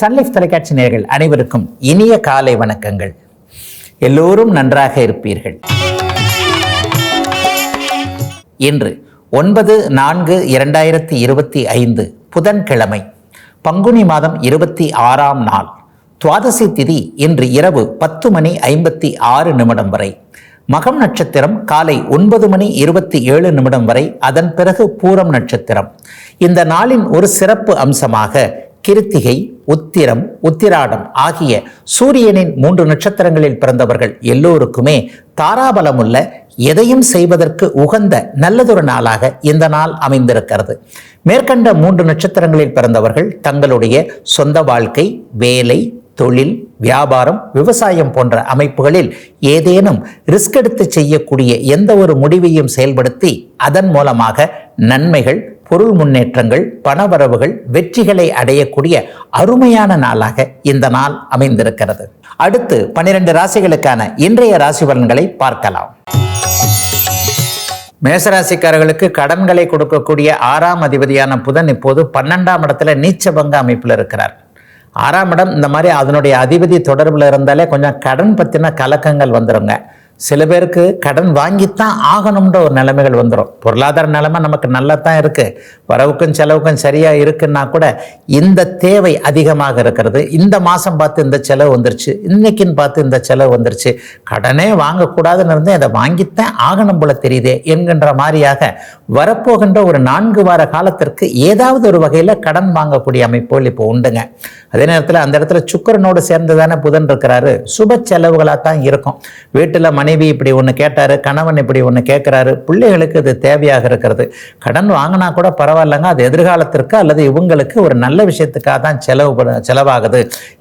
Sun Life தொலைக்காட்சி நேர்கள் அனைவருக்கும் இனிய காலை வணக்கங்கள். எல்லோரும் நன்றாக இருப்பீர்கள். இன்று ஒன்பது நான்கு இரண்டாயிரத்தி இருபத்தி ஐந்து புதன்கிழமை பங்குனி மாதம் இருபத்தி ஆறாம் நாள் துவாதசி திதி இன்று இரவு பத்து மணி ஐம்பத்தி ஆறு நிமிடம் வரை மகம் நட்சத்திரம் காலை ஒன்பது மணி இருபத்தி ஏழு நிமிடம் வரை அதன் பிறகு பூரம் நட்சத்திரம். இந்த நாளின் ஒரு சிறப்பு அம்சமாக கிருத்திகை உத்திரம் உத்திராடம் ஆகிய சூரியனின் மூன்று நட்சத்திரங்களில் பிறந்தவர்கள் எல்லோருக்குமே தாராபலமுள்ள எதையும் செய்வதற்கு உகந்த நல்லதொரு நாளாக இந்த நாள் அமைந்திருக்கிறது. மேற்கண்ட மூன்று நட்சத்திரங்களில் பிறந்தவர்கள் தங்களுடைய சொந்த வாழ்க்கை வேலை தொழில் வியாபாரம் விவசாயம் போன்ற அமைப்புகளில் ஏதேனும் ரிஸ்க் எடுத்து செய்யக்கூடிய எந்த ஒரு முடிவையும் செயல்படுத்தி அதன் மூலமாக நன்மைகள் பொருள் முன்னேற்றங்கள் பணவரவுகள் வெற்றிகளை அடையக்கூடிய அருமையான நாளாக இந்த நாள் அமைந்திருக்கிறது. அடுத்து பனிரெண்டு ராசிகளுக்கான இன்றைய ராசி பலன்களை பார்க்கலாம். மேசராசிக்காரர்களுக்கு கடன்களை கொடுக்கக்கூடிய ஆறாம் அதிபதியான புதன் இப்போது பன்னெண்டாம் இடத்துல நீச்சபங்க அமைப்பில் இருக்கிறார். ஆறாம் இடம் இந்த மாதிரி அதனுடைய அதிபதி தொடர்பில் இருந்தாலே கொஞ்சம் கடன் பற்றின கலக்கங்கள் வந்துடுங்க சில பேருக்கு கடன் வாங்கித்தான் ஆகணும்ன்ற ஒரு நிலைமைகள் வந்துடும் பொருளாதார நிலைமை நமக்கு நல்லா தான் இருக்குது வரவுக்கும் செலவுக்கும் சரியாக இருக்குன்னா கூட இந்த தேவை அதிகமாக இருக்கிறது. இந்த மாதம் பார்த்து இந்த செலவு வந்துருச்சு. இன்னைக்குன்னு பார்த்து இந்த செலவு வந்துருச்சு. கடனே வாங்கக்கூடாதுன்னு இருந்தே அதை வாங்கித்தான் ஆகணும் போல தெரியுதே என்கின்ற மாதிரியாக வரப்போகின்ற ஒரு நான்கு வார காலத்திற்கு ஏதாவது ஒரு வகையில் கடன் வாங்கக்கூடிய அமைப்புகள் இப்போ உண்டுங்க. அதே நேரத்தில் அந்த இடத்துல சுக்கரனோடு சேர்ந்து தானே புதன் இருக்கிறாரு. சுப செலவுகளாக தான் இருக்கும். வீட்டில் மனைவி இப்படி ஒன்று கேட்டாரு கணவன் இப்படி ஒன்று கேட்குறாரு பிள்ளைகளுக்கு இது தேவையாக இருக்கிறது. கடன் வாங்கினா கூட பரவாயில்லைங்க அது எதிர்காலத்திற்கு அல்லது இவங்களுக்கு ஒரு நல்ல விஷயத்துக்காக தான் செலவு செலவாகுது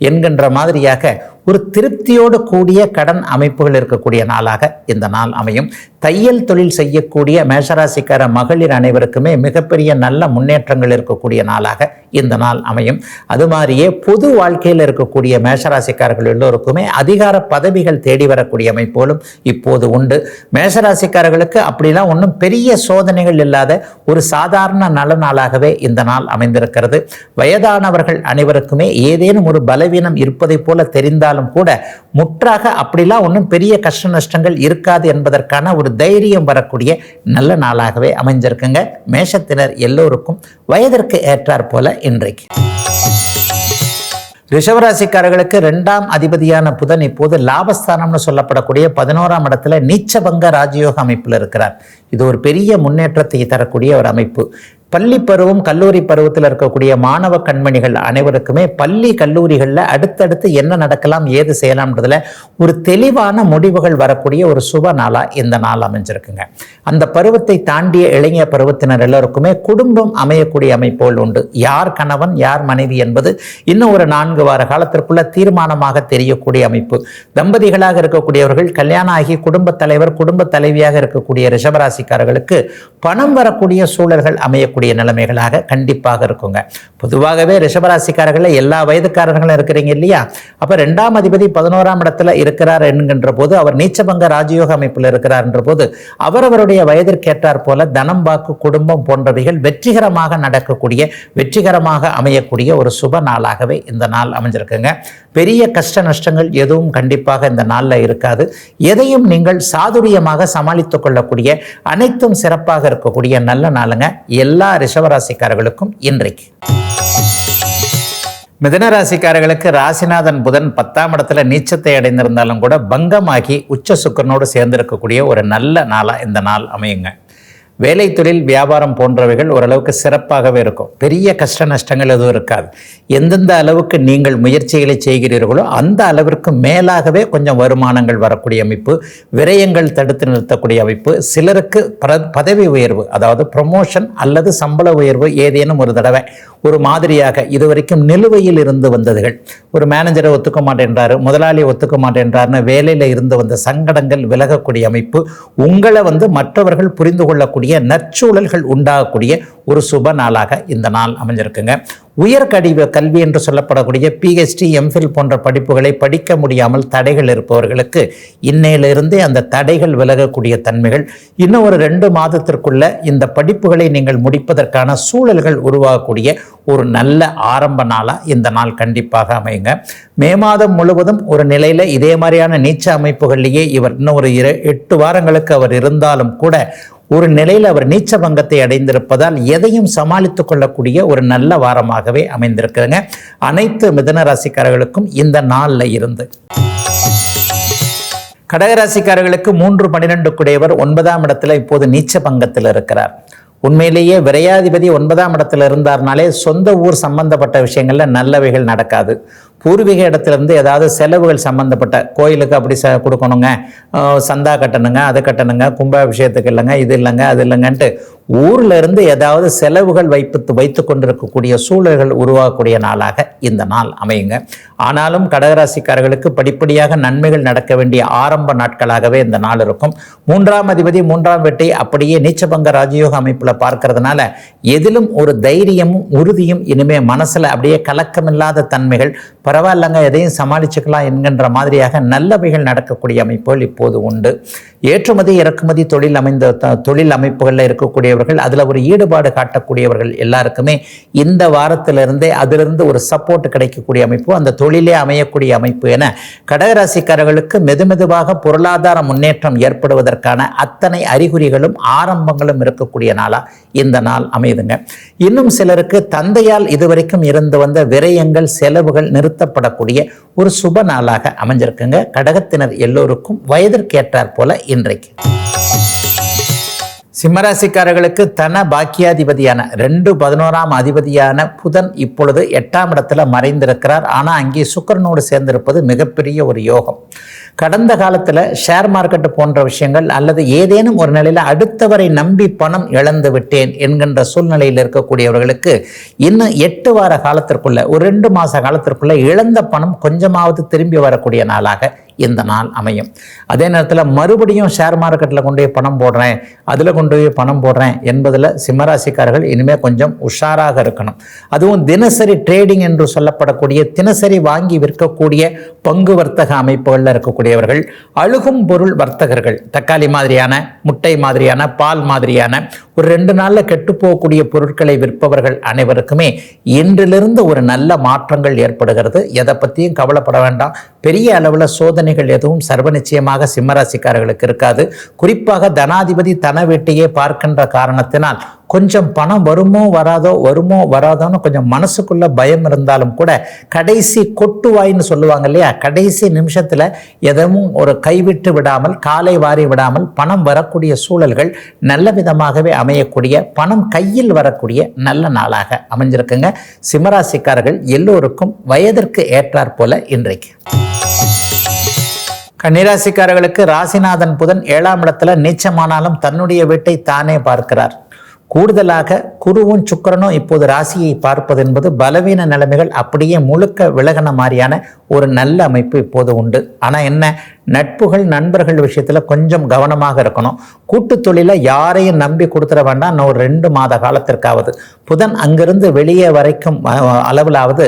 என்கின்ற மாதிரியாக ஒரு திருப்தியோடு கூடிய கடன் அமைப்புகள் இருக்கக்கூடிய நாளாக இந்த நாள் அமையும். தையல் தொழில் செய்யக்கூடிய மேஷராசிக்கார மகளிர் அனைவருக்குமே மிகப்பெரிய நல்ல முன்னேற்றங்கள் இருக்கக்கூடிய நாளாக இந்த நாள் அமையும். அது மாதிரியே பொது வாழ்க்கையில் இருக்கக்கூடிய மேஷராசிக்காரர்கள் எல்லோருக்குமே அதிகார பதவிகள் தேடி வரக்கூடிய அமைப்போலும் இப்போது உண்டு. மேஷராசிக்காரர்களுக்கு அப்படிலாம் ஒன்றும் பெரிய சோதனைகள் இல்லாத ஒரு சாதாரண நல்ல நாளாகவே இந்த நாள் அமைந்திருக்கிறது. வயதானவர்கள் அனைவருக்குமே ஏதேனும் ஒரு பலவீனம் இருப்பதைப் போல தெரிந்தால் இருந்தாலும் கூட முற்றாக அப்படிலாம் ஒன்றும் பெரிய கஷ்ட நஷ்டங்கள் இருக்காது என்பதற்கான ஒரு தைரியம் வரக்கூடிய நல்ல நாளாகவே அமைஞ்சிருக்குங்க. மேஷத்தினர் எல்லோருக்கும் வயதிற்கு ஏற்றாற் போல இன்றைக்கு. ரிஷவராசிக்காரர்களுக்கு ரெண்டாம் அதிபதியான புதன் இப்போது லாபஸ்தானம்னு சொல்லப்படக்கூடிய பதினோராம் இடத்துல நீச்சபங்க ராஜயோக அமைப்பில் இருக்கிறார். இது ஒரு பெரிய முன்னேற்றத்தை தரக்கூடிய ஒரு அமைப்பு. பள்ளி பருவம் கல்லூரி பருவத்தில் இருக்கக்கூடிய மாணவ கண்மணிகள் அனைவருக்குமே பள்ளி கல்லூரிகளில் அடுத்தடுத்து என்ன நடக்கலாம் ஏது செய்யலாம்ன்றதுல ஒரு தெளிவான முடிவுகள் வரக்கூடிய ஒரு சுப நாளாக இந்த நாள் அமைஞ்சிருக்குங்க. அந்த பருவத்தை தாண்டிய இளைஞர் பருவத்தினர் எல்லோருக்குமே குடும்பம் அமையக்கூடிய அமைப்போல் உண்டு. யார் கணவன் யார் மனைவி என்பது இன்னும் ஒரு நான்கு வார காலத்திற்குள்ள தீர்மானமாக தெரியக்கூடிய அமைப்பு. தம்பதிகளாக இருக்கக்கூடியவர்கள் கல்யாணம் ஆகி குடும்பத் தலைவர் குடும்ப தலைவியாக இருக்கக்கூடிய ரிஷபராசிக்காரர்களுக்கு பணம் வரக்கூடிய சூழல்கள் அமையக்கூடிய நிலைமைகளாக கண்டிப்பாக இருக்குங்க. பொதுவாகவே ரிஷபராசிக்காரர்களில் எல்லா வயதுக்காரர்களும் இருக்கிறீங்க இல்லையா? அப்போ ரெண்டாம் அதிபதி பதினோராம் இடத்துல இருக்கிறார் என்கின்ற போது அவர் நீச்சபங்க ராஜயோக அமைப்பில் இருக்கிறார் என்ற போது அவரவருடைய வயதிற்கேற்றார் போல தனம் வாக்கு குடும்பம் போன்றவைகள் வெற்றிகரமாக நடக்கக்கூடிய வெற்றிகரமாக அமையக்கூடிய ஒரு சுப நாளாகவே இந்த நாள் அமைஞ்சிருக்குங்க. பெரிய கஷ்ட நஷ்டங்கள் எதுவும் கண்டிப்பாக இந்த நாளில் இருக்காது. எதையும் நீங்கள் சாதுரியமாக சமாளித்துக் கொள்ளக்கூடிய அனைத்தும் சிறப்பாக இருக்கக்கூடிய நல்ல நாளுங்க. எல்லா ரிஷவராசிக்காரர்களுக்கும் இன்றைக்கு. மிதனராசிக்காரர்களுக்கு ராசிநாதன் புதன் பத்தாம் இடத்துல நீச்சத்தை அடைந்திருந்தாலும் கூட பங்கமாகி உச்ச சுக்கரனோடு சேர்ந்திருக்கக்கூடிய ஒரு நல்ல நாளாக இந்த நாள் அமையுங்க. வேலை தொழில் வியாபாரம் போன்றவைகள் ஓரளவுக்கு சிறப்பாகவே இருக்கும். பெரிய கஷ்ட நஷ்டங்கள் எதுவும் இருக்காது. எந்தெந்த அளவுக்கு நீங்கள் முயற்சிகளை செய்கிறீர்களோ அந்த அளவிற்கு மேலாகவே கொஞ்சம் வருமானங்கள் வரக்கூடிய அமைப்பு விரயங்கள் தடுத்து நிறுத்தக்கூடிய அமைப்பு சிலருக்கு பர- பதவி உயர்வு அதாவது ப்ரொமோஷன் அல்லது சம்பள உயர்வு ஏதேனும் ஒரு தடவை ஒரு மாதிரியாக இதுவரைக்கும் நிலுவையில் இருந்து வந்ததுகள். ஒரு மேனேஜரை ஒத்துக்க மாட்டேன்றாரு முதலாளி ஒத்துக்க மாட்டேன்றாருன்னு வேலையில் இருந்து வந்த சங்கடங்கள் விலகக்கூடிய அமைப்பு உங்களை வந்து மற்றவர்கள் புரிந்து கொள்ளக்கூடிய நற்சூழல்கள் உண்டாகக்கூடிய ஒரு சுப நாளாக இந்த நாள் அமைஞ்சிருக்குங்க. உயர்கடிவ கல்வி என்று சொல்லப்படக்கூடிய பிஹெச்டி எம்ஃபில் போன்ற படிப்புகளை படிக்க முடியாமல் தடைகள் இருப்பவர்களுக்கு இன்னையிலிருந்தே அந்த தடைகள் விலகக்கூடிய தன்மைகள். இன்னும் ஒரு ரெண்டு மாதத்திற்குள்ள இந்த படிப்புகளை நீங்கள் முடிப்பதற்கான சூழல்கள் உருவாகக்கூடிய ஒரு நல்ல ஆரம்ப நாளாக இந்த நாள் கண்டிப்பாக அமையுங்க. மே மாதம் முழுவதும் ஒரு நிலையில் இதே மாதிரியான நீச்ச அமைப்புகள்லேயே இவர் இன்னும் ஒரு இரு எட்டு வாரங்களுக்கு அவர் இருந்தாலும் கூட ஒரு நிலையில் அவர் நீச்ச பங்கத்தை அடைந்திருப்பதால் எதையும் சமாளித்து கொள்ளக்கூடிய ஒரு நல்ல வாரமாகவே அமைந்திருக்குதுங்க அனைத்து மிதன ராசிக்காரர்களுக்கும் இந்த நாளில் இருந்து. கடகராசிக்காரர்களுக்கு மூன்று பன்னிரெண்டு குடையவர் ஒன்பதாம் இடத்துல இப்போது நீச்ச பங்கத்தில் இருக்கிறார். உண்மையிலேயே விரையாதிபதி ஒன்பதாம் இடத்துல இருந்தார்னாலே சொந்த ஊர் சம்பந்தப்பட்ட விஷயங்கள்ல நல்லவைகள் நடக்காது. பூர்வீக இடத்துலேருந்து ஏதாவது செலவுகள் சம்மந்தப்பட்ட கோயிலுக்கு அப்படி ச கொடுக்கணுங்க. சந்தா கட்டணுங்க அது கட்டணுங்க கும்பாபிஷேகத்துக்கு இல்லைங்க இது இல்லைங்க அது இல்லைங்கன்ட்டு ஊர்ல இருந்து ஏதாவது செலவுகள் வைப்பு வைத்து கொண்டிருக்கக்கூடிய சூழல்கள் உருவாகக்கூடிய நாளாக இந்த நாள் அமையுங்க. ஆனாலும் கடகராசிக்காரர்களுக்கு படிப்படியாக நன்மைகள் நடக்க வேண்டிய ஆரம்ப நாட்களாகவே இந்த நாள் இருக்கும். மூன்றாம் அதிபதி மூன்றாம் வெட்டி அப்படியே நீச்சபங்க ராஜயோக அமைப்புல பார்க்கறதுனால எதிலும் ஒரு தைரியமும் உறுதியும் இனிமே மனசுல அப்படியே கலக்கமில்லாத தன்மைகள் பரவாயில்லங்க எதையும் சமாளிச்சுக்கலாம் என்கின்ற மாதிரியாக நல்லவைகள் நடக்கக்கூடிய அமைப்புகள் இப்போது உண்டு. ஏற்றுமதி இறக்குமதி தொழில் அமைந்த த- தொழில் அமைப்புகளில் இருக்கக்கூடிய இருக்கக்கூடியவர்கள் அதில் ஒரு ஈடுபாடு காட்டக்கூடியவர்கள் எல்லாருக்குமே இந்த வாரத்திலிருந்தே அதிலிருந்து ஒரு சப்போர்ட் கிடைக்கக்கூடிய அமைப்பு அந்த தொழிலே அமையக்கூடிய அமைப்பு என கடகராசிக்காரர்களுக்கு மெதுமெதுவாக பொருளாதார முன்னேற்றம் ஏற்படுவதற்கான அத்தனை அறிகுறிகளும் ஆரம்பங்களும் இருக்கக்கூடிய நாளா இந்த நாள் அமையுதுங்க. இன்னும் சிலருக்கு தந்தையால் இதுவரைக்கும் இருந்து வந்த விரயங்கள் செலவுகள் நிறுத்தப்படக்கூடிய ஒரு சுப நாளாக அமைஞ்சிருக்குங்க. கடகத்தினர் எல்லோருக்கும் வயதிற்கேற்றாற் போல இன்றைக்கு. சிம்மராசிக்காரர்களுக்கு தன பாக்கியாதிபதியான ரெண்டு பதினோராம் அதிபதியான புதன் இப்பொழுது எட்டாம் இடத்துல மறைந்திருக்கிறார். ஆனால் அங்கே சுக்கரனோடு சேர்ந்திருப்பது மிகப்பெரிய ஒரு யோகம். கடந்த காலத்தில் ஷேர் மார்க்கெட் போன்ற விஷயங்கள் அல்லது ஏதேனும் ஒரு நிலையில் அடுத்தவரை நம்பி பணம் இழந்து விட்டேன் என்கின்ற சூழ்நிலையில் இருக்கக்கூடியவர்களுக்கு இன்னும் எட்டு வார காலத்திற்குள்ள ஒரு ரெண்டு மாத காலத்திற்குள்ள இழந்த பணம் கொஞ்சமாவது திரும்பி வரக்கூடிய நாளாக இந்த நாள் அமையும். அதே நேரத்தில் மறுபடியும் ஷேர் மார்க்கெட்டில் கொண்டு போய் பணம் போடுறேன். அதில் கொண்டு போய் பணம் போடுறேன் என்பதில் சிம்மராசிக்காரர்கள் இனிமேல் கொஞ்சம் உஷாராக இருக்கணும். அதுவும் தினசரி ட்ரேடிங் என்று சொல்லப்படக்கூடிய தினசரி வாங்கி விற்கக்கூடிய பங்கு வர்த்தக அமைப்புகளில் இருக்கக்கூடியவர்கள் அழுகும் பொருள் வர்த்தகர்கள் தக்காளி மாதிரியான முட்டை மாதிரியான பால் மாதிரியான ஒரு ரெண்டு நாளில் கெட்டு போகக்கூடிய பொருட்களை விற்பவர்கள் அனைவருக்குமே இன்றிலிருந்து ஒரு நல்ல மாற்றங்கள் ஏற்படுகிறது. எதை பற்றியும் கவலைப்பட வேண்டாம். பெரிய அளவில் சோதனைகள் எதுவும் சர்வ நிச்சயமாக சிம்மராசிக்காரர்களுக்கு இருக்காது. குறிப்பாக தனாதிபதி தன வீட்டையே பார்க்கின்ற காரணத்தினால் கொஞ்சம் பணம் வருமோ வராதோ வருமோ வராதோன்னு கொஞ்சம் மனசுக்குள்ள பயம் இருந்தாலும் கூட கடைசி கொட்டுவாயின்னு சொல்லுவாங்க இல்லையா? கடைசி நிமிஷத்தில் எதுவும் ஒரு கைவிட்டு விடாமல் காலை வாரி விடாமல் பணம் வரக்கூடிய சூழல்கள் நல்ல விதமாகவே அமையக்கூடிய பணம் கையில் வரக்கூடிய நல்ல நாளாக அமைஞ்சிருக்குங்க. சிம்மராசிக்காரர்கள் எல்லோருக்கும் வயதிற்கு ஏற்றாற்போல இன்றைக்கு. கன்னிராசிக்காரர்களுக்கு ராசிநாதன் புதன் ஏழாம் இடத்துல நீச்சமானாலும் தன்னுடைய வீட்டை தானே பார்க்கிறார். கூடுதலாக குருவும் சுக்கிரனும் இப்போது ராசியை பார்ப்பது என்பது பலவீன நிலைமைகள் அப்படியே முழுக்க விலகின மாதிரியான ஒரு நல்ல அமைப்பு இப்போது உண்டு. ஆனால் என்ன? நட்புகள் நண்பர்கள் விஷயத்தில் கொஞ்சம் கவனமாக இருக்கணும். கூட்டு தொழிலை யாரையும் நம்பி கொடுத்துட வேண்டாம். நான் ஒரு ரெண்டு மாத காலத்திற்காவது. புதன் அங்கிருந்து வெளியே வரைக்கும் அளவிலாவது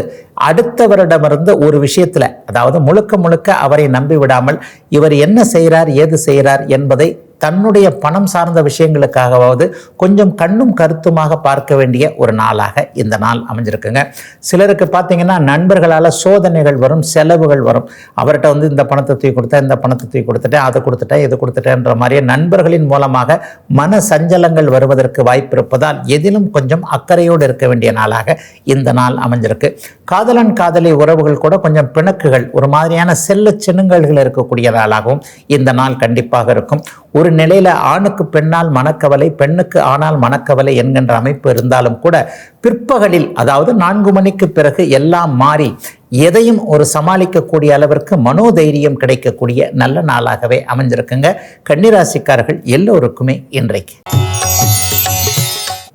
அடுத்தவரிடமிருந்து ஒரு விஷயத்தில் அதாவது முழுக்க முழுக்க அவரை நம்பி விடாமல் இவர் என்ன செய்கிறார் ஏது செய்கிறார் என்பதை தன்னுடைய பணம் சார்ந்த விஷயங்களுக்காகவாவது கொஞ்சம் கண்ணும் கருத்துமாக பார்க்க வேண்டிய ஒரு நாளாக இந்த நாள் அமைஞ்சிருக்குங்க. சிலருக்கு பார்த்தீங்கன்னா நண்பர்களால் சோதனைகள் வரும் செலவுகள் வரும். அவர்கிட்ட வந்து இந்த பணத்தை தூக்கி கொடுத்தா இந்த பணத்தை தூக்கி கொடுத்துட்டேன் அதை கொடுத்துட்டேன் இது கொடுத்துட்டேன்ற மாதிரியே நண்பர்களின் மூலமாக மன சஞ்சலங்கள் வருவதற்கு வாய்ப்பு இருப்பதால் எதிலும் கொஞ்சம் அக்கறையோடு இருக்க வேண்டிய நாளாக இந்த நாள் அமைஞ்சிருக்கு. காதலன் காதலி உறவுகள் கூட கொஞ்சம் பிணக்குகள் ஒரு மாதிரியான செல்ல சின்னங்கள்கள் இருக்கக்கூடிய நாளாகவும் இந்த நாள் கண்டிப்பாக இருக்கும். ஒரு நிலையில ஆணுக்கு பெண்ணால் மனக்கவலை பெண்ணுக்கு ஆனால் மனக்கவலை என்கின்ற அமைப்பு இருந்தாலும் கூட பிற்பகலில் அதாவது நான்கு மணிக்கு பிறகு எல்லாம் மாறி எதையும் ஒரு சமாளிக்கக்கூடிய அளவிற்கு மனோதைரியம் கிடைக்கக்கூடிய நல்ல நாளாகவே அமைஞ்சிருக்குங்க. கன்னிராசிக்காரர்கள் எல்லோருக்குமே இன்றைக்கு.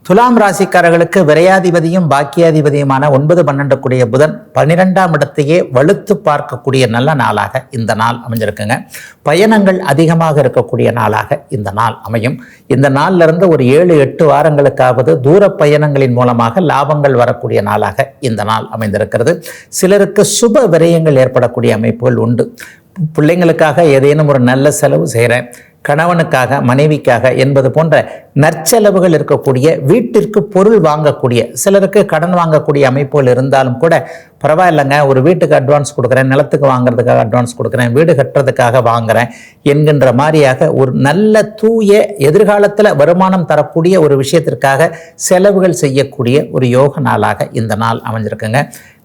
துலாம் ராசிக்காரர்களுக்கு விரையாதிபதியும் பாக்கியாதிபதியுமான ஒன்பது பன்னெண்டு கூடிய புதன் பன்னிரெண்டாம் இடத்தையே வலுத்து பார்க்கக்கூடிய நல்ல நாளாக இந்த நாள் அமைஞ்சிருக்குங்க. பயணங்கள் அதிகமாக இருக்கக்கூடிய நாளாக இந்த நாள் அமையும். இந்த நாளிலிருந்து ஒரு ஏழு எட்டு வாரங்களுக்காவது தூர பயணங்களின் மூலமாக லாபங்கள் வரக்கூடிய நாளாக இந்த நாள் அமைந்திருக்கிறது. சிலருக்கு சுப விரயங்கள் ஏற்படக்கூடிய அமைப்புகள் உண்டு. பிள்ளைங்களுக்காக ஏதேனும் ஒரு நல்ல செலவு செய்கிறேன் கணவனுக்காக மனைவிக்காக என்பது போன்ற நற்செலவுகள் இருக்கக்கூடிய வீட்டிற்கு பொருள் வாங்கக்கூடிய சிலருக்கு கடன் வாங்கக்கூடிய அமைப்புகள் இருந்தாலும் கூட பரவாயில்லைங்க ஒரு வீட்டுக்கு அட்வான்ஸ் கொடுக்குறேன் நிலத்துக்கு வாங்குறதுக்காக அட்வான்ஸ் கொடுக்குறேன் வீடு கட்டுறதுக்காக வாங்குறேன் என்கின்ற மாதிரியாக ஒரு நல்ல தூய எதிர்காலத்தில் வருமானம் தரக்கூடிய ஒரு விஷயத்திற்காக செலவுகள் செய்யக்கூடிய ஒரு யோக நாளாக இந்த நாள் அமைஞ்சிருக்குங்க.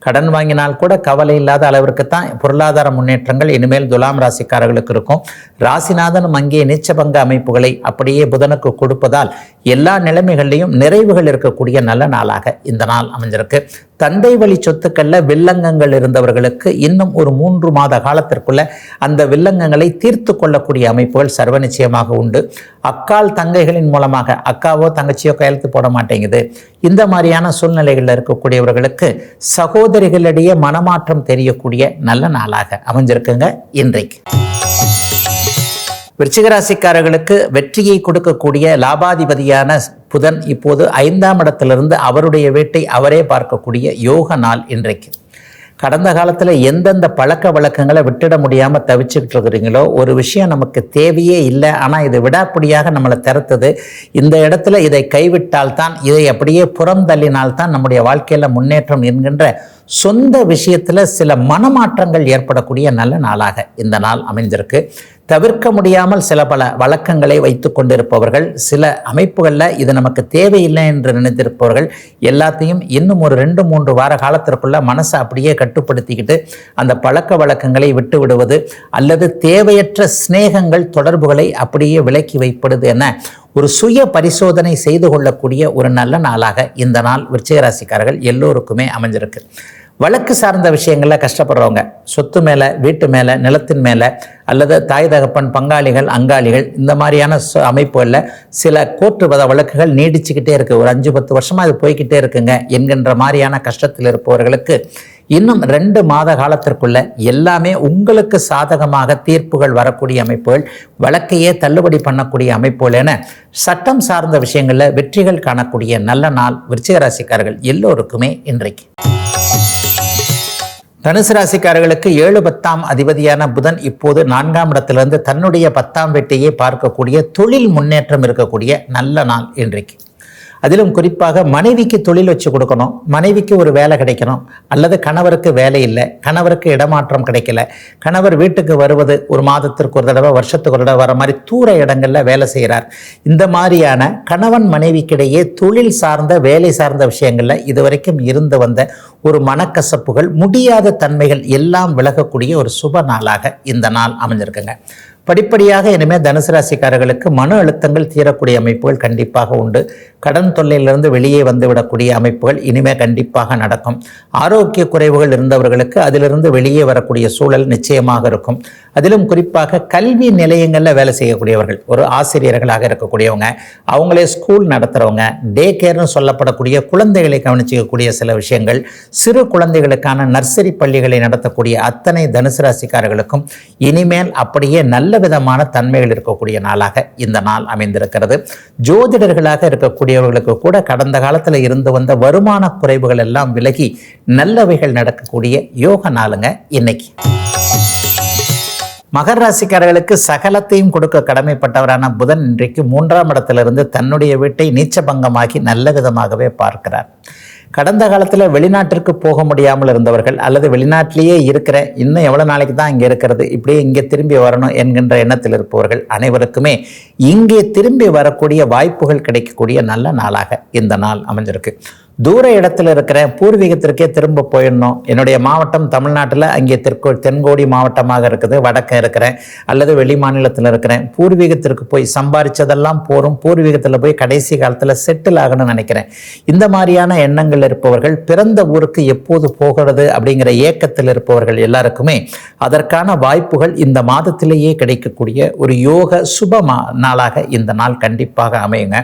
கடன் வாங்கினால் கூட கவலை இல்லாத அளவிற்கு தான் பொருளாதார முன்னேற்றங்கள் இனிமேல் துலாம் ராசிக்காரர்களுக்கு இருக்கும். ராசிநாதனும் அங்கே நீச்சபங்க அமைப்புகளை அப்படியே புதனுக்கு கொடுப்பதால் எல்லா நிலைமைகள்லையும் நிறைவுகள் இருக்கக்கூடிய நல்ல நாளாக இந்த நாள் அமைஞ்சிருக்கு. தந்தை வழி சொத்துக்கள்ல வில்லங்கங்கள் இருந்தவர்களுக்கு இன்னும் ஒரு மூன்று மாத காலத்திற்குள்ள அந்த வில்லங்கங்களை தீர்த்து கொள்ளக்கூடிய அமைப்புகள் சர்வ நிச்சயமாக உண்டு. அக்கால் தங்கைகளின் மூலமாக அக்காவோ தங்கச்சியோ கையெழுத்து போட மாட்டேங்குது. இந்த மாதிரியான சூழ்நிலைகளில் இருக்கக்கூடியவர்களுக்கு சகோதரிகளிடையே மனமாற்றம் தெரியக்கூடிய நல்ல நாளாக அமைஞ்சிருக்குங்க இன்றைக்கு. விருச்சிகராசிக்காரர்களுக்கு வெற்றியை கொடுக்கக்கூடிய லாபாதிபதியான புதன் இப்போது ஐந்தாம் இடத்திலிருந்து அவருடைய வீட்டை அவரே பார்க்கக்கூடிய யோக நாள் இன்றைக்கு. கடந்த காலத்தில் எந்தெந்த பழக்க வழக்கங்களை விட்டுட முடியாமல் தவிச்சுக்கிட்டு இருக்கிறீங்களோ ஒரு விஷயம் நமக்கு தேவையே இல்லை. ஆனால் இது விடாப்பிடியாக நம்மளை திறத்துது. இந்த இடத்துல இதை கைவிட்டால்தான் இதை அப்படியே புறம் தள்ளினால்தான் நம்முடைய வாழ்க்கையில் முன்னேற்றம் என்கின்ற சொந்த விஷயத்தில் சில மனமாற்றங்கள் ஏற்படக்கூடிய நல்ல நாளாக இந்த நாள் அமைஞ்சிருக்கு தவிர்க்க முடியாமல் சில பல வழக்கங்களை வைத்து கொண்டிருப்பவர்கள் சில அமைப்புகளில் இது நமக்கு தேவையில்லை என்று நினைத்திருப்பவர்கள் எல்லாத்தையும் இன்னும் ஒரு ரெண்டு மூன்று வார காலத்திற்குள்ளே மனசை அப்படியே கட்டுப்படுத்திக்கிட்டு அந்த பழக்க வழக்கங்களை விட்டு விடுவது அல்லது தேவையற்ற சிநேகங்கள் தொடர்புகளை அப்படியே விலக்கி வைப்படுது என ஒரு சுய பரிசோதனை செய்து கொள்ளக்கூடிய ஒரு நல்ல நாளாக இந்த நாள் விருச்சிகராசிக்காரர்கள் எல்லோருக்குமே அமைஞ்சிருக்கு. வழக்கு சார்ந்த விஷயங்களில் கஷ்டப்படுறவங்க சொத்து மேலே வீட்டு மேலே நிலத்தின் மேலே அல்லது தாய் தகப்பன் பங்காளிகள் அங்காளிகள் இந்த மாதிரியான ச- அமைப்புகளில் சில கோர்ட்டு வழக்குகள் நீடிச்சுக்கிட்டே இருக்குது ஒரு அஞ்சு பத்து வருஷமாக அது போய்கிட்டே இருக்குங்க. என்கின்ற மாதிரியான கஷ்டத்தில் இருப்பவர்களுக்கு இன்னும் ரெண்டு மாத காலத்திற்குள்ள எல்லாமே உங்களுக்கு சாதகமாக தீர்ப்புகள் வரக்கூடிய அமைப்புகள் வழக்கையே தள்ளுபடி பண்ணக்கூடிய அமைப்புகள் என சட்டம் சார்ந்த விஷயங்களில் வெற்றிகள் காணக்கூடிய நல்ல நாள் விருச்சிகராசிக்காரர்கள் எல்லோருக்குமே இன்றைக்கு. தனுசு ராசிக்காரர்களுக்கு ஏழு பத்தாம் அதிபதியான புதன் இப்போது நான்காம் இடத்திலிருந்து தன்னுடைய பத்தாம் வெட்டியை பார்க்கக்கூடிய தொழில் முன்னேற்றம் இருக்கக்கூடிய நல்ல நாள் இன்றைக்கு. அதிலும் குறிப்பாக மனைவிக்கு தொழில் வச்சு கொடுக்கணும். மனைவிக்கு ஒரு வேலை கிடைக்கணும். அல்லது கணவருக்கு வேலை இல்லை. கணவருக்கு இடமாற்றம் கிடைக்கல. கணவர் வீட்டுக்கு வருவது ஒரு மாதத்திற்கு ஒரு தடவை வருஷத்துக்கு ஒரு தடவை வர மாதிரி தூர இடங்களில் வேலை செய்கிறார் இந்த மாதிரியான கணவன் மனைவிக்கிடையே தொழில் சார்ந்த வேலை சார்ந்த விஷயங்களில் இதுவரைக்கும் இருந்து வந்த ஒரு மனக்கசப்புகள் முடியாத தன்மைகள் எல்லாம் விலகக்கூடிய ஒரு சுப நாளாக இந்த நாள் அமைஞ்சிருக்குங்க. படிப்படியாக இனிமேல் தனுசு ராசிக்காரர்களுக்கு மன அழுத்தங்கள் தீரக்கூடிய அமைப்புகள் கண்டிப்பாக உண்டு. கடன் தொல்லையிலிருந்து வெளியே வந்து விடக்கூடிய அமைப்புகள் இனிமேல் கண்டிப்பாக நடக்கும். ஆரோக்கிய குறைவுகள் இருந்தவர்களுக்கு அதிலிருந்து வெளியே வரக்கூடிய சூழல் நிச்சயமாக இருக்கும். அதிலும் குறிப்பாக கல்வி நிலையங்களில் வேலை செய்யக்கூடியவர்கள் ஒரு ஆசிரியர்களாக இருக்கக்கூடியவங்க அவங்களே ஸ்கூல் நடத்துகிறவங்க டே கேர்னு சொல்லப்படக்கூடிய குழந்தைகளை கவனிச்சிக்கக்கூடிய சில விஷயங்கள் சிறு குழந்தைகளுக்கான நர்சரி பள்ளிகளை நடத்தக்கூடிய அத்தனை தனுசு ராசிக்காரர்களுக்கும் இனிமேல் அப்படியே நல்ல நல்ல விதமான தன்மைகள் இருக்கக்கூடிய நாளாக இந்த நாள் அமைந்திருக்கிறது. ஜோதிடர்களாக இருக்கக்கூடியவர்களுக்கு கூட கடந்த காலத்தில் இருந்து வந்த வருமான குறைவுகள் எல்லாம் விலகி நல்லவைகள் நடக்கக்கூடிய யோக நாளுங்க இன்னைக்கு. மகர ராசிக்காரர்களுக்கு சகலத்தையும் கொடுக்க கடமைப்பட்டவரான புதன் இன்றைக்கு மூன்றாம் இடத்திலிருந்து தன்னுடைய வீட்டை நீச்சபங்கமாகி நல்ல விதமாகவே பார்க்கிறார். கடந்த காலத்தில் வெளிநாட்டிற்கு போக முடியாமல் இருந்தவர்கள் அல்லது வெளிநாட்டிலேயே இருக்கிற இன்னும் எவ்வளோ நாளைக்கு தான் இங்கே இருக்கிறது இப்படியே இங்கே திரும்பி வரணும் என்கின்ற எண்ணத்தில் இருப்பவர்கள் அனைவருக்குமே இங்கே திரும்பி வரக்கூடிய வாய்ப்புகள் கிடைக்கக்கூடிய நல்ல நாளாக இந்த நாள் அமைஞ்சிருக்கு. தூர இடத்துல இருக்கிறேன் பூர்வீகத்திற்கே திரும்ப போயிடணும். என்னுடைய மாவட்டம் தமிழ்நாட்டில் அங்கே தெற்கோ தென்கோடி மாவட்டமாக இருக்குது. வடக்க இருக்கிறேன். அல்லது வெளி மாநிலத்தில் இருக்கிறேன். பூர்வீகத்திற்கு போய் சம்பாரித்ததெல்லாம் போகும் பூர்வீகத்தில் போய் கடைசி காலத்தில் செட்டில் ஆகணும்னு நினைக்கிறேன். இந்த மாதிரியான எண்ணங்கள் இருப்பவர்கள் பிறந்த ஊருக்கு எப்போது போகிறது அப்படிங்கிற ஏக்கத்தில் இருப்பவர்கள் எல்லாருக்குமே அதற்கான வாய்ப்புகள் இந்த மாதத்திலேயே கிடைக்கக்கூடிய ஒரு யோக சுப மா நாளாக இந்த நாள் கண்டிப்பாக அமையுங்க.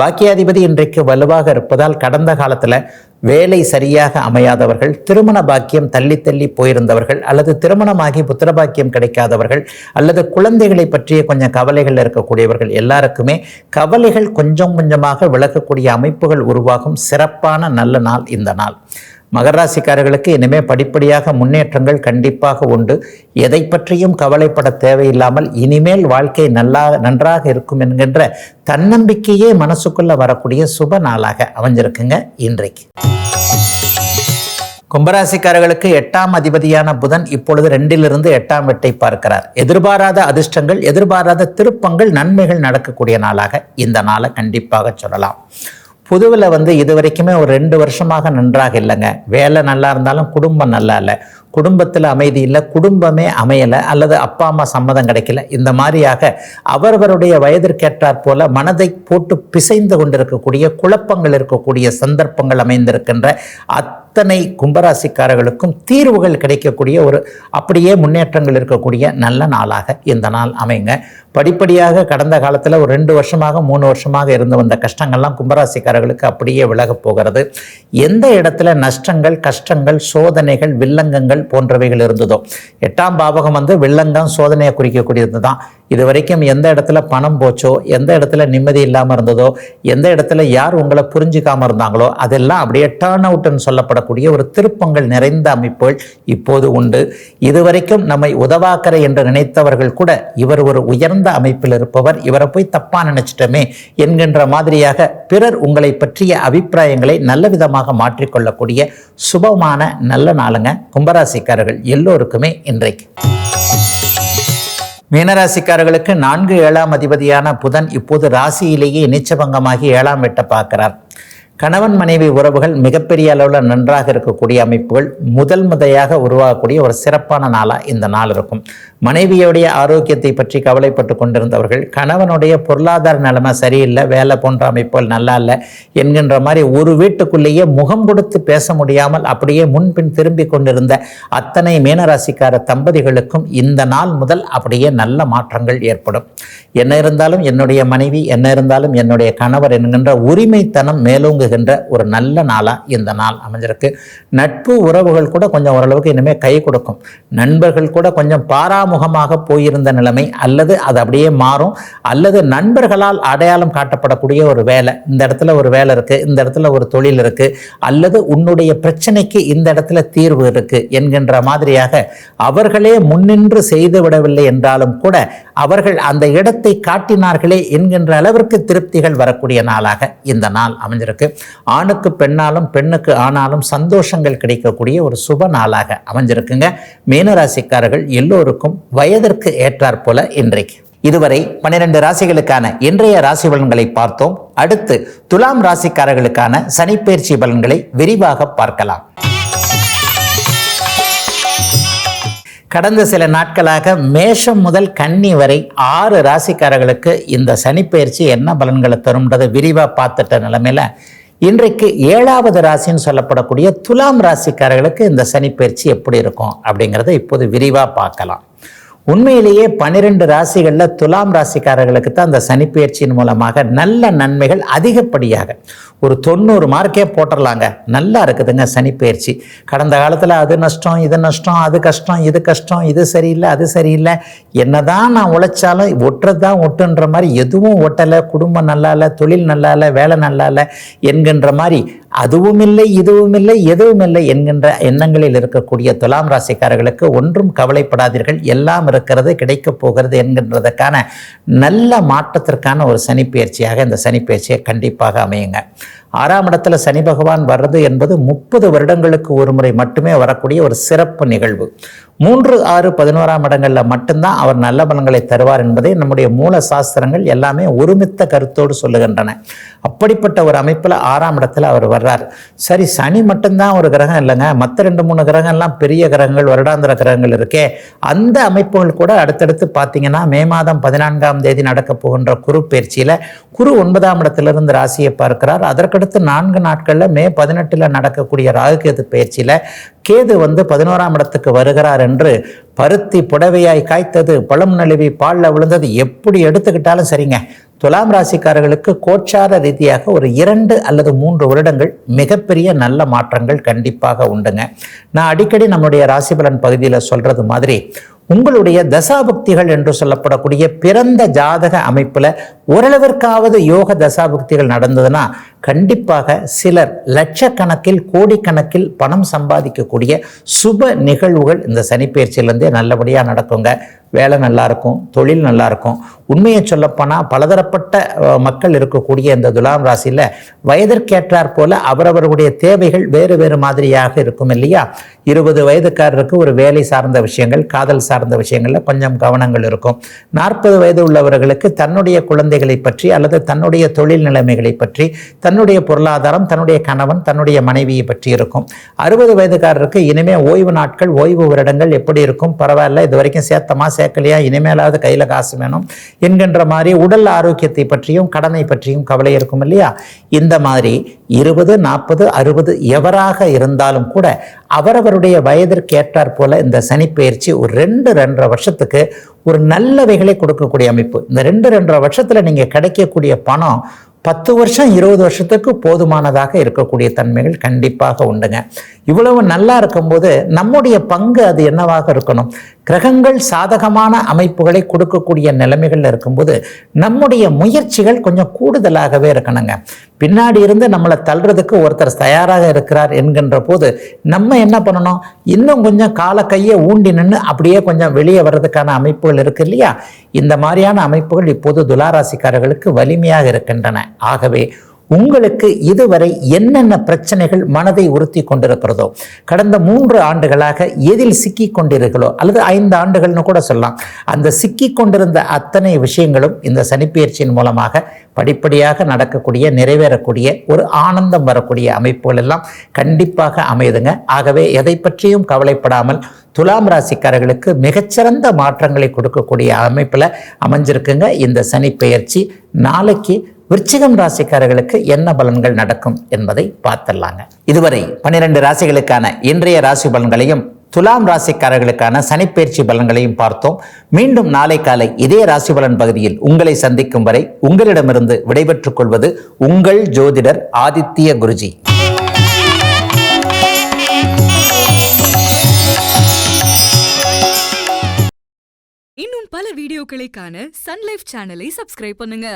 பாக்கியாதிபதி இன்றைக்கு வலுவாக இருப்பதால் கடந்த கால காலத்தில் வேலை சரியாக அமையாதவர்கள் திருமண பாக்கியம் தள்ளி தள்ளி போயிருந்தவர்கள் அல்லது திருமணமாகி புத்திர பாக்கியம் கிடைக்காதவர்கள் அல்லது குழந்தைகளை பற்றிய கொஞ்சம் கவலைகள் இருக்கக்கூடியவர்கள் எல்லாருக்குமே கவலைகள் கொஞ்சம் கொஞ்சமாக விளக்கக்கூடிய அமைப்புகள் உருவாகும். சிறப்பான நல்ல நாள் இந்த நாள். மகராசிக்காரர்களுக்கு இனிமே படிப்படியாக முன்னேற்றங்கள் கண்டிப்பாக உண்டு. எதை பற்றியும் கவலைப்பட தேவையில்லாமல் இனிமேல் வாழ்க்கை நல்லா நன்றாக இருக்கும் என்கின்ற தன்னம்பிக்கையே மனசுக்குள்ள வரக்கூடிய சுப நாளாக அமைஞ்சிருக்குங்க இன்றைக்கு. கும்பராசிக்காரர்களுக்கு எட்டாம் அதிபதியான புதன் இப்பொழுது ரெண்டிலிருந்து எட்டாம் வெட்டை பார்க்கிறார். எதிர்பாராத அதிர்ஷ்டங்கள் எதிர்பாராத திருப்பங்கள் நன்மைகள் நடக்கக்கூடிய நாளாக இந்த நாளை கண்டிப்பாக சொல்லலாம். புதுவில் வந்து இது வரைக்குமே ஒரு ரெண்டு வருஷமாக நன்றாக இல்லைங்க. வேலை நல்லா இருந்தாலும் குடும்பம் நல்லா இல்லை. குடும்பத்தில் அமைதி இல்லை குடும்பமே அமையலை அல்லது அப்பா அம்மா சம்மதம் கிடைக்கல. இந்த மாதிரியாக அவரவருடைய வயதிற்கேற்றாற் போல மனதை போட்டு பிசைந்து கொண்டிருக்கக்கூடிய குழப்பங்கள் இருக்கக்கூடிய சந்தர்ப்பங்கள் அமைந்திருக்கின்ற அத்தனை கும்பராசிக்காரர்களுக்கும் தீர்வுகள் கிடைக்கக்கூடிய ஒரு அப்படியே முன்னேற்றங்கள் இருக்கக்கூடிய நல்ல நாளாக இந்த நாள் அமைங்க. படிப்படியாக கடந்த காலத்தில் ஒரு ரெண்டு வருஷமாக மூணு வருஷமாக இருந்து வந்த கஷ்டங்கள்லாம் கும்பராசிக்காரர்களுக்கு அப்படியே விலகப் போகிறது. எந்த இடத்துல நஷ்டங்கள் கஷ்டங்கள் சோதனைகள் வில்லங்கங்கள் போன்றவைகள் இருந்ததோ. எட்டாம் பாவகம் வந்து வில்லங்கம் சோதனையை குறிக்கக்கூடியது தான் இது வரைக்கும் எந்த இடத்துல பணம் போச்சோ எந்த இடத்துல நிம்மதி இல்லாமல் இருந்ததோ எந்த இடத்துல யார் உங்களை புரிஞ்சிக்காமல் இருந்தாங்களோ அதெல்லாம் அப்படியே டேர்ன் அவுட்னு சொல்லப்படக்கூடிய ஒரு திருப்பங்கள் நிறைந்த அமைப்புகள் இப்போது உண்டு. இதுவரைக்கும் நம்மை உதவாக்கரை என்று நினைத்தவர்கள் கூட இவர் ஒரு உயர்ந்த அமைப்பில் இருப்பவர். இவரை போய் தப்பாக நினைச்சிட்டோமே என்கின்ற மாதிரியாக பிறர் உங்களை பற்றிய அபிப்பிராயங்களை நல்ல விதமாக மாற்றிக்கொள்ளக்கூடிய சுபமான நல்ல நாளுங்க. கும்பராசி கும்பராசிக்காரர்கள் எல்லோருக்குமே இன்றைக்கு. மீனராசிக்காரர்களுக்கு நான்கு ஏழாம் அதிபதியான புதன் இப்போது ராசியிலேயே நீச்சபங்கமாகி ஏழாம் வெட்ட பார்க்கிறார். கணவன் மனைவி உறவுகள் மிகப்பெரிய அளவில் நன்றாக இருக்கக்கூடிய அமைப்புகள் முதல் முதையாக உருவாகக்கூடிய ஒரு சிறப்பான நாளாக இந்த நாள் இருக்கும். மனைவியுடைய ஆரோக்கியத்தை பற்றி கவலைப்பட்டு கொண்டிருந்தவர்கள் கணவனுடைய பொருளாதார நிலைமை சரியில்லை வேலை போன்ற அமைப்புகள் நல்லா இல்லை என்கின்ற மாதிரி ஒரு வீட்டுக்குள்ளேயே முகம் கொடுத்து பேச முடியாமல் அப்படியே முன்பின் திரும்பி கொண்டிருந்த அத்தனை மீனராசிக்கார தம்பதிகளுக்கும் இந்த நாள் முதல் அப்படியே நல்ல மாற்றங்கள் ஏற்படும். என்ன இருந்தாலும் என்னுடைய மனைவி என்ன இருந்தாலும் என்னுடைய கணவர் என்கின்ற உரிமைத்தனம் தொடங்குகின்ற ஒரு நல்ல நாளாக இந்த நாள் அமைஞ்சிருக்கு. நட்பு உறவுகள் கூட கொஞ்சம் ஓரளவுக்கு இனிமேல் கை கொடுக்கும். நண்பர்கள் கூட கொஞ்சம் பாராமுகமாக போயிருந்த நிலைமை அல்லது அது அப்படியே மாறும். அல்லது நண்பர்களால் அடையாளம் காட்டப்படக்கூடிய ஒரு வேலை இந்த இடத்துல ஒரு வேலை இருக்குது இந்த இடத்துல ஒரு தொழில் இருக்குது அல்லது உன்னுடைய பிரச்சனைக்கு இந்த இடத்துல தீர்வு இருக்குது என்கின்ற மாதிரியாக அவர்களே முன்னின்று செய்து விடவில்லை என்றாலும் கூட அவர்கள் அந்த இடத்தை காட்டினார்களே என்கின்ற அளவிற்கு திருப்திகள் வரக்கூடிய நாளாக இந்த நாள் அமைஞ்சிருக்கு. ஆணுக்கு பெண்ணாலும் பெண்ணுக்கு ஆனாலும் சந்தோஷங்கள் கிடைக்கக்கூடிய ஒரு சுப நாளாக அமைஞ்சிருக்குங்க. மீனராசிக்காரர்கள் எல்லோருக்கும் வயதிற்கு ஏற்றாற் போல இன்றைக்கு. இதுவரை பன்னிரண்டு ராசிகளுக்கான இன்றைய ராசி பலன்களை பார்த்தோம். அடுத்து துலாம் ராசிக்காரர்களுக்கான சனிப்பெயர்ச்சி பலன்களை விரிவாக பார்க்கலாம். கடந்த சில நாட்களாக மேஷம் முதல் கன்னி வரை ஆறு ராசிக்காரர்களுக்கு இந்த சனிப்பெயர்ச்சி என்ன பலன்களை தரும்ன்றதை விரிவாக பார்த்துட்ட நிலைமையில இன்றைக்கு ஏழாவது ராசின்னு சொல்லப்படக்கூடிய துலாம் ராசிக்காரர்களுக்கு இந்த சனிப்பெயர்ச்சி எப்படி இருக்கும் அப்படிங்கிறத இப்போது விரிவாக பார்க்கலாம். உண்மையிலேயே பன்னிரெண்டு ராசிகளில் துலாம் ராசிக்காரர்களுக்கு தான் அந்த சனிப்பெயர்ச்சியின் மூலமாக நல்ல நன்மைகள் அதிகப்படியாக ஒரு தொண்ணூறு மார்க்கே போட்டுடலாங்க நல்லா இருக்குதுங்க சனிப்பெயர்ச்சி. கடந்த காலத்தில் அது நஷ்டம் இது நஷ்டம் அது கஷ்டம் இது கஷ்டம் இது சரியில்லை அது சரியில்லை. என்னதான் நான் உழைச்சாலும் ஒட்டுறது தான் ஒட்டுன்ற மாதிரி எதுவும் ஒட்டலை. குடும்பம் நல்லா இல்லை தொழில் நல்லா இல்லை வேலை நல்லா இல்லை என்கின்ற மாதிரி அதுவும் இல்லை இதுவும் இல்லை எதுவும் இல்லை என்கின்ற எண்ணங்களில் இருக்கக்கூடிய துலாம் ராசிக்காரர்களுக்கு ஒன்றும் கவலைப்படாதீர்கள். எல்லாம் இருக்கிறது கிடைக்கப் போகிறது என்கின்றதற்கான நல்ல மாற்றத்திற்கான ஒரு சனிப்பெயர்ச்சியாக இந்த சனிப்பெயர்ச்சியை கண்டிப்பாக அமையுங்க. ஆறாம் இடத்துல சனி பகவான் வர்றது என்பது முப்பது வருடங்களுக்கு ஒரு முறை மட்டுமே வரக்கூடிய ஒரு சிறப்பு நிகழ்வு. மூன்று ஆறு பதினோராம் இடங்களில் மட்டும்தான் அவர் நல்ல பலன்களை தருவார் என்பதை நம்முடைய மூல சாஸ்திரங்கள் எல்லாமே ஒருமித்த கருத்தோடு சொல்லுகின்றன. அப்படிப்பட்ட ஒரு அமைப்பில் ஆறாம் இடத்துல அவர் வர்றார். சரி சனி மட்டும்தான் ஒரு கிரகம் இல்லைங்க. மற்ற ரெண்டு மூணு கிரகங்கள்லாம் பெரிய கிரகங்கள் வருடாந்திர கிரகங்கள் இருக்கே. அந்த அமைப்புகள் கூட அடுத்தடுத்து பார்த்தீங்கன்னா மே மாதம் பதினான்காம் தேதி நடக்கப் போகின்ற குரு பயிற்சியில் குரு ஒன்பதாம் இடத்திலிருந்து ராசியை பார்க்கிறார். அதற்கு அடுத்த நான்கு நாட்களில் மே பதினெட்டில் நடக்கக்கூடிய ராகுகேது பயிற்சியில் கேது வந்து பதினோராம் இடத்துக்கு வருகிறார் என்று பருத்தி புடவையாய் காய்த்தது பழம் நழுவி பாலில் விழுந்தது. எப்படி எடுத்துக்கிட்டாலும் சரிங்க. துலாம் ராசிக்காரர்களுக்கு கோச்சார ரீதியாக ஒரு இரண்டு அல்லது மூன்று வருடங்கள் மிகப்பெரிய நல்ல மாற்றங்கள் கண்டிப்பாக உண்டுங்க. நான் அடிக்கடி நம்முடைய ராசி பலன் பகுதியில் சொல்கிறது மாதிரி உங்களுடைய தசாபக்திகள் என்று சொல்லப்படக்கூடிய பிறந்த ஜாதக அமைப்பில் ஓரளவிற்காவது யோக தசாபக்திகள் நடந்ததுன்னா கண்டிப்பாக சிலர் லட்சக்கணக்கில் கோடிக்கணக்கில் பணம் சம்பாதிக்க இருக்கக்கூடிய சுப நிகழ்வுகள் இந்த சனிப்பெயர்ச்சியிலேருந்தே நல்லபடியாக நடக்குங்க. வேலை நல்லாயிருக்கும் தொழில் நல்லா இருக்கும். உண்மையை சொல்லப்போனால் பலதரப்பட்ட மக்கள் இருக்கக்கூடிய இந்த துலாம் ராசியில் வயதிற்கேற்றார் போல அவரவர்களுடைய தேவைகள் வேறு வேறு மாதிரியாக இருக்கும் இல்லையா? இருபது வயதுக்காரருக்கு ஒரு வேலை சார்ந்த விஷயங்கள் காதல் சார்ந்த விஷயங்களில் கொஞ்சம் கவனங்கள் இருக்கும். நாற்பது வயது உள்ளவர்களுக்கு தன்னுடைய குழந்தைகளை பற்றி அல்லது தன்னுடைய தொழில் நிலைமைகளை பற்றி தன்னுடைய பொருளாதாரம் தன்னுடைய கணவன் தன்னுடைய மனைவியை பற்றி இருக்கும். அறுபது வயதுக்காரருக்கு இனிமேல் ஓய்வு நாட்கள் ஓய்வு வருடங்கள் எப்படி இருக்கும்? பரவாயில்ல இது வரைக்கும் சேர்த்தமாக சேர்க்கலையா? இனிமேலாவது கையில் காசு வேணும் என்கின்ற மாதிரி உடல் ஆரோக்கியத்தை பற்றியும் கடனை பற்றியும் கவலை இருக்கும் இல்லையா? இந்த மாதிரி இருபது நாற்பது அறுபது எவராக இருந்தாலும் கூட அவரவருடைய வயதிற்கு ஏற்றாற் போல இந்த சனிப்பெயர்ச்சி ஒரு ரெண்டு ரெண்டரை வருஷத்துக்கு ஒரு நல்லவைகளை கொடுக்கக்கூடிய அமைப்பு. இந்த ரெண்டு ரெண்டரை வருஷத்துல நீங்க கிடைக்கக்கூடிய பணம் பத்து வருஷம் இருபது வருஷத்துக்கு போதுமானதாக இருக்கக்கூடிய தன்மைகள் கண்டிப்பாக உண்டுங்க. இவ்வளவு நல்லா இருக்கும்போது நம்முடைய பங்கு அது என்னவாக இருக்கணும்? கிரகங்கள் சாதகமான அமைப்புகளை கொடுக்கக்கூடிய நிலைமைகளில் இருக்கும்போது நம்முடைய முயற்சிகள் கொஞ்சம் கூடுதலாகவே இருக்கணுங்க. பின்னாடி இருந்து நம்மளை தள்ளுறதுக்கு ஒருத்தர் தயாராக இருக்கிறார் என்கின்ற போது நம்ம என்ன பண்ணணும்? இன்னும் கொஞ்சம் கால கையை ஊண்டி நின்று அப்படியே கொஞ்சம் வெளியே வர்றதுக்கான அமைப்புகள் இருக்கு இல்லையா? இந்த மாதிரியான அமைப்புகள் இப்போது துளாராசிக்காரர்களுக்கு வலிமையாக இருக்கின்றன. ஆகவே உங்களுக்கு இதுவரை என்னென்ன பிரச்சனைகள் மனதை உறுத்தி கொண்டிருக்கிறதோ கடந்த மூன்று ஆண்டுகளாக எதில் சிக்கி கொண்டிருக்கிறோ அல்லது ஐந்து ஆண்டுகள்னு கூட சொல்லலாம் அந்த சிக்கி கொண்டிருந்த அத்தனை விஷயங்களும் இந்த சனிப்பெயர்ச்சியின் மூலமாக படிப்படியாக நடக்கக்கூடிய நிறைவேறக்கூடிய ஒரு ஆனந்தம் வரக்கூடிய அமைப்புகள் எல்லாம் கண்டிப்பாக அமையுதுங்க. ஆகவே எதை பற்றியும் கவலைப்படாமல் துலாம் ராசிக்காரர்களுக்கு மிகச்சிறந்த மாற்றங்களை கொடுக்கக்கூடிய அமைப்பில் அமைஞ்சிருக்குங்க இந்த சனி பெயர்ச்சி நாளைக்கு விருச்சிகம் ராசிக்காரர்களுக்கு என்ன பலன்கள் நடக்கும் என்பதை பார்த்துடலாங்க. இதுவரை பன்னிரண்டு ராசிகளுக்கான இன்றைய ராசி பலன்களையும் துலாம் ராசிக்காரர்களுக்கான சனிப்பெயர்ச்சி பலன்களையும் பார்த்தோம். மீண்டும் நாளை காலை இதே ராசி பலன் பகுதியில் உங்களை சந்திக்கும் வரை உங்களிடமிருந்து விடைபெற்றுக் கொள்வது உங்கள் ஜோதிடர் ஆதித்ய குருஜி. இன்னும் பல வீடியோக்களை காண சன்லைஃப் சேனலை சப்ஸ்கிரைப் பண்ணுங்க.